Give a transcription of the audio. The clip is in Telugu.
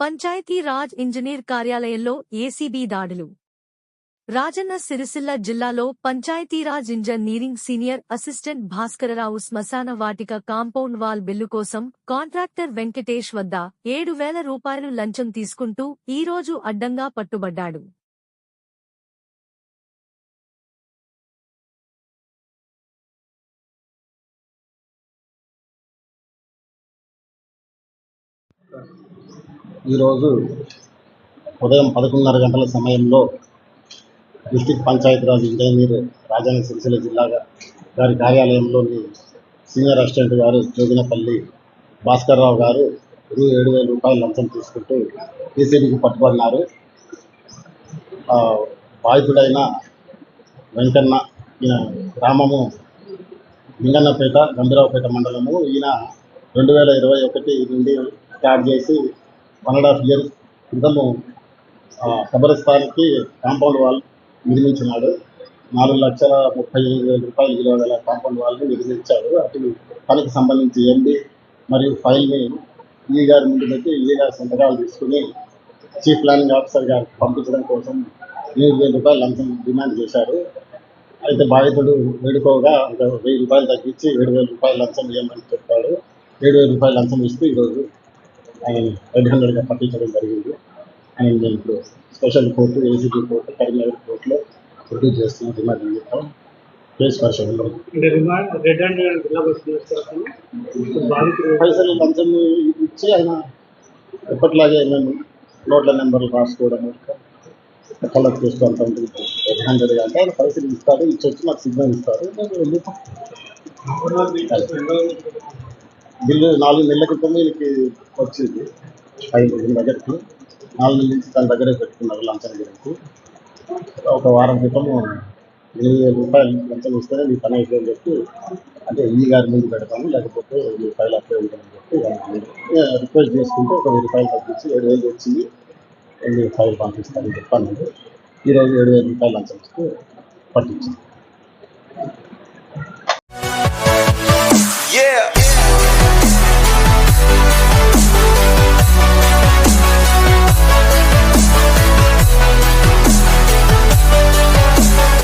పంచాయతీ రాజ్ ఇంజనీర్ కార్యాలయంలో ఏసీబీ దాడులు. రాజన్న సిరిసిల్ల జిల్లాలో panchayati raj engineering senior assistant Bhaskara Rao శ్మశాన వాటిక కాంపౌండ్ వాల్ బిల్లు కోసం కాంట్రాక్టర్ వెంకటేష్ వద్ద ఏడు వేల రూపాయలు లంచం తీసుకుంటూ ఈ రోజు అడ్డంగా పట్టుబడ్డాడు. ఈరోజు ఉదయం పదకొండున్నర గంటల సమయంలో డిస్టిక్ పంచాయతీరాజ్ ఇంజనీర్ రాజన్న సిరిసిల్ల జిల్లాగా గారి కార్యాలయంలోని సీనియర్ అసిస్టెంట్ గారు జోగినపల్లి భాస్కర్రావు గారు రూ ఏడు వేల రూపాయలు లంచం తీసుకుంటూ ఏసీబీకి పట్టుబడినారు. ఆ, బాధితుడైన వెంకన్న ఈయన గ్రామము లింగన్నపేట గంభీరావుపేట మండలము. ఈయన రెండు వేల ఇరవై ఒకటి నుండి స్టార్ట్ చేసి వన్ అండ్ హాఫ్ ఇయర్స్ క్రితము కబరస్థాన్కి కాంపౌండ్ వాల్ నిర్మించినాడు. నాలుగు లక్షల ముప్పై ఐదు వేల రూపాయలు విలువ గల కాంపౌండ్ వాల్ని నిర్మించాడు. అటు పనికి సంబంధించి ఎండి మరియు ఫైల్ని ఈ గారి ముందు పెట్టి ఈ గారి సంతకాలు తీసుకుని చీఫ్ ప్లానింగ్ ఆఫీసర్ గారికి పంపించడం కోసం ఎనిమిది వేల రూపాయలు లంచం డిమాండ్ చేశారు అయితే బాధితుడు వేడుకోగా ఒక వెయ్యి రూపాయలు తగ్గించి ఏడు వేల రూపాయలు లంచం ఇవ్వమని చెప్పాడు. ఏడు వేల రూపాయలు లంచం ఇస్తూ ఈరోజు ఆయన రెడ్ హండ్రెడ్గా పట్టించడం జరిగింది. ఆయన ఇప్పుడు special court ACB court Karimnagar కోర్టులో ప్రొడ్యూస్ చేస్తున్న రిమాండ్ నిమిత్తం కేసు పరిశోధనలో పైసలు లంచం ఇచ్చి ఆయన ఎప్పటిలాగే మేము నోట్ల నెంబర్లు రాసుకోవడం కలెక్ట్ చేసుకోవడం ఉంటుంది. రెడ్ హండ్రెడ్గా అంటే ఆయన పైసలు ఇస్తాడు ఇచ్చి వచ్చి నాకు సిగ్నల్ ఇస్తారు. నేను వెళ్ళిపోతాను బిల్లు నాలుగు నెలల క్రితం వీళ్ళకి వచ్చింది. ఐదు దగ్గరకు నాలుగు నెలల నుంచి తన దగ్గరే పెట్టుకున్నారు లంచం గురించి ఒక వారం క్రితం ఎనిమిది వేల రూపాయలు లంచం ఇస్తేనే మీ పని అయిపోయింది చెప్పి అంటే ఈ గారి ముందు పెడతాము లేకపోతే వెయ్యి రూపాయలు అప్పుడే ఉంటుందని చెప్పి రిక్వెస్ట్ చేసుకుంటే ఒక వెయ్యి రూపాయలు తగ్గించి ఏడు వేలు వచ్చింది ఎనిమిది రూపాయలు పంపిస్తానని చెప్పాను ఈరోజు ఏడు వేల రూపాయలు లంచం ఇస్తే పట్టించింది. Yeah!